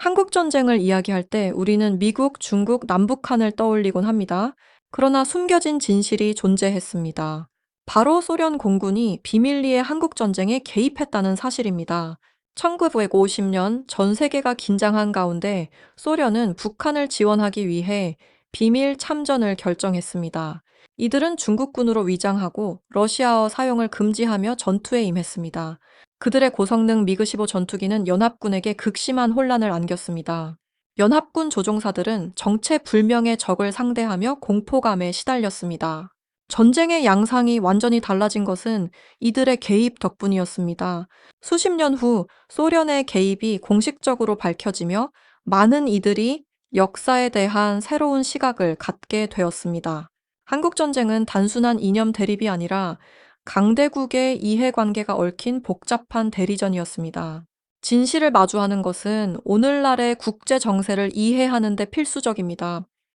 한국 전쟁을 이야기할 때 우리는 미국, 중국, 남북한을 떠올리곤 합니다. 그러나 숨겨진 진실이 존재했습니다. 바로 소련 공군이 비밀리에 한국 전쟁에 개입했다는 사실입니다. 1950년 전 세계가 긴장한 가운데 소련은 북한을 지원하기 위해 비밀 참전을 결정했습니다. 이들은 중국군으로 위장하고 러시아어 사용을 금지하며 전투에 임했습니다. 그들의 고성능 미그15 전투기는 연합군에게 극심한 혼란을 안겼습니다. 연합군 조종사들은 정체 불명의 적을 상대하며 공포감에 시달렸습니다. 전쟁의 양상이 완전히 달라진 것은 이들의 개입 덕분이었습니다. 수십 년 후 소련의 개입이 공식적으로 밝혀지며 많은 이들이 역사에 대한 새로운 시각을 갖게 되었습니다. 한국전쟁은 단순한 이념 대립이 아니라 강대국의 이해관계가 얽힌 복잡한 대리전이었습니다. 진실을 마주하는 것은 오늘날의 국제 정세를 이해하는 데 필수적입니다.